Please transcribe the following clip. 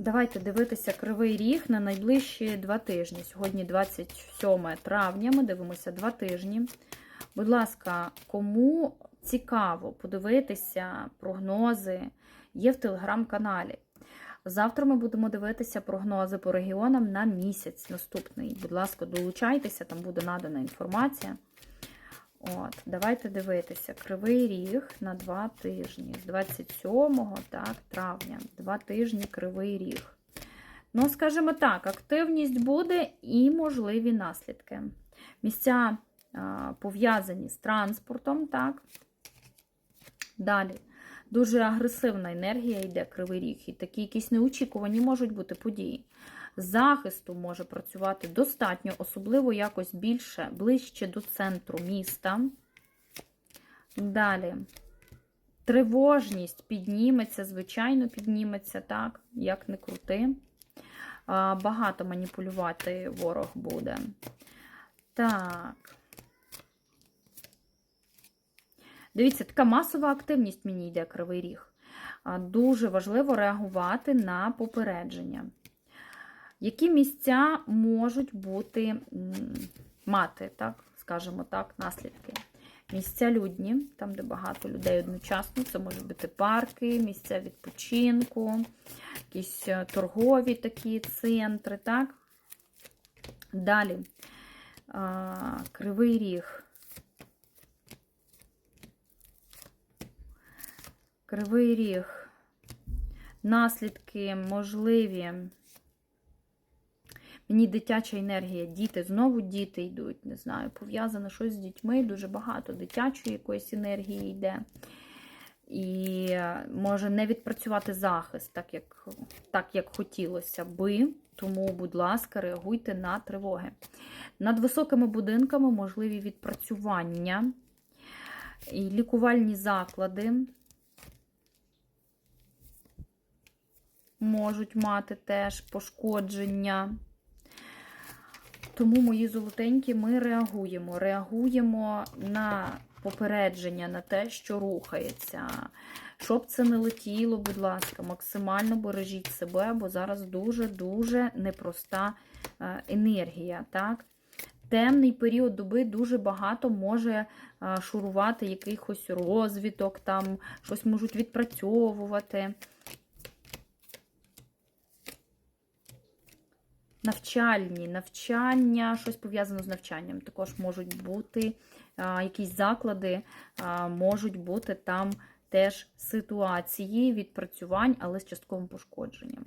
Давайте дивитися кривий ріг на найближчі два тижні. Сьогодні 27 травня. Ми дивимося два тижні. Будь ласка, кому цікаво подивитися прогнози, є в телеграм-каналі. Завтра ми будемо дивитися прогнози по регіонам на місяць наступний. Будь ласка, долучайтеся, там буде надана інформація. От, Давайте дивитися. Кривий ріг на два тижні. З 27 так, травня. Два тижні кривий ріг. Ну, скажімо так, активність буде і можливі наслідки. Місця пов'язані з транспортом, так. Далі. Дуже агресивна енергія йде кривий ріг. І такі якісь неочікувані можуть бути події. Захисту може працювати достатньо, особливо якось більше, ближче до центру міста. Далі. Тривожність підніметься, звичайно, підніметься, так, як не крути. Багато маніпулювати ворог буде. Так. Дивіться, така масова активність мені йде кривий ріг. Дуже важливо реагувати на попередження. Які місця можуть бути мати, так, скажімо так, наслідки? Місця людні, там, де багато людей одночасно, це можуть бути парки, місця відпочинку, якісь торгові такі центри, так? Далі кривий ріг. Кривий ріг. Наслідки можливі. Мені дитяча енергія, діти, знову діти йдуть, не знаю, пов'язано щось з дітьми, дуже багато дитячої якоїсь енергії йде. І може не відпрацювати захист, так як так, як хотілося би. Тому, будь ласка, реагуйте на тривоги. Над високими будинками можливі відпрацювання, і лікувальні заклади можуть мати теж пошкодження. Тому, мої золотенькі, ми реагуємо. Реагуємо на попередження, на те, що рухається. Щоб це не летіло, будь ласка, максимально бережіть себе, бо зараз дуже-дуже непроста енергія. так? Темний період доби дуже багато може шурувати якихось розвиток, там щось можуть відпрацьовувати. Навчальні, навчання, щось пов'язане з навчанням. Також можуть бути а, якісь заклади, а, можуть бути там теж ситуації відпрацювань, але з частковим пошкодженням.